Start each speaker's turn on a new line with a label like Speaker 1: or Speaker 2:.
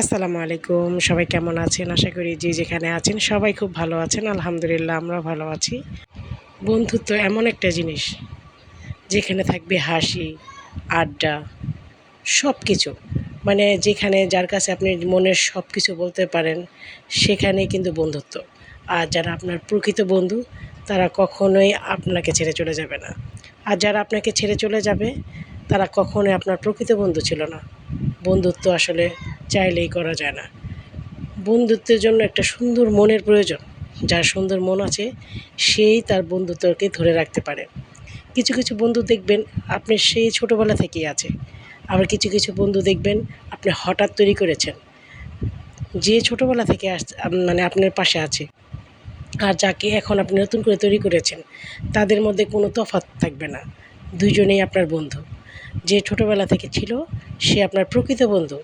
Speaker 1: আসসালামু আলাইকুম, সবাই কেমন আছেন? আশা করি যে যেখানে আছেন সবাই খুব ভালো আছেন। আলহামদুলিল্লাহ আমরা ভালো আছি। বন্ধুত্ব এমন একটা জিনিস, যেখানে থাকবে হাসি, আড্ডা সব কিছু মানে যেখানে যার কাছে আপনি মনের সব কিছু বলতে পারেন, সেখানেই কিন্তু বন্ধুত্ব। আর যারা আপনার প্রকৃত বন্ধু, তারা কখনোই আপনাকে ছেড়ে চলে যাবে না। আর যারা আপনাকে ছেড়ে চলে যাবে, তারা কখনোই আপনার প্রকৃত বন্ধু ছিল না। বন্ধুত্ব আসলে চাইলেই করা যায় না। বন্ধুত্বের জন্য একটা সুন্দর মনের প্রয়োজন। যার সুন্দর মন আছে, সেই তার বন্ধুত্বকে ধরে রাখতে পারে। কিছু কিছু বন্ধু দেখবেন আপনি সেই ছোটোবেলা থেকেই আছে। আবার কিছু কিছু বন্ধু দেখবেন আপনি হঠাৎ তৈরি করেছেন। যে ছোটোবেলা থেকে আস মানে আপনার পাশে আছে আর যাকে এখন আপনি নতুন করে তৈরি করেছেন, তাদের মধ্যে কোনো তফাৎ থাকবে না। দুইজনেই আপনার বন্ধু। যে ছোটোবেলা থেকে ছিল, সে আপনার প্রকৃত বন্ধু।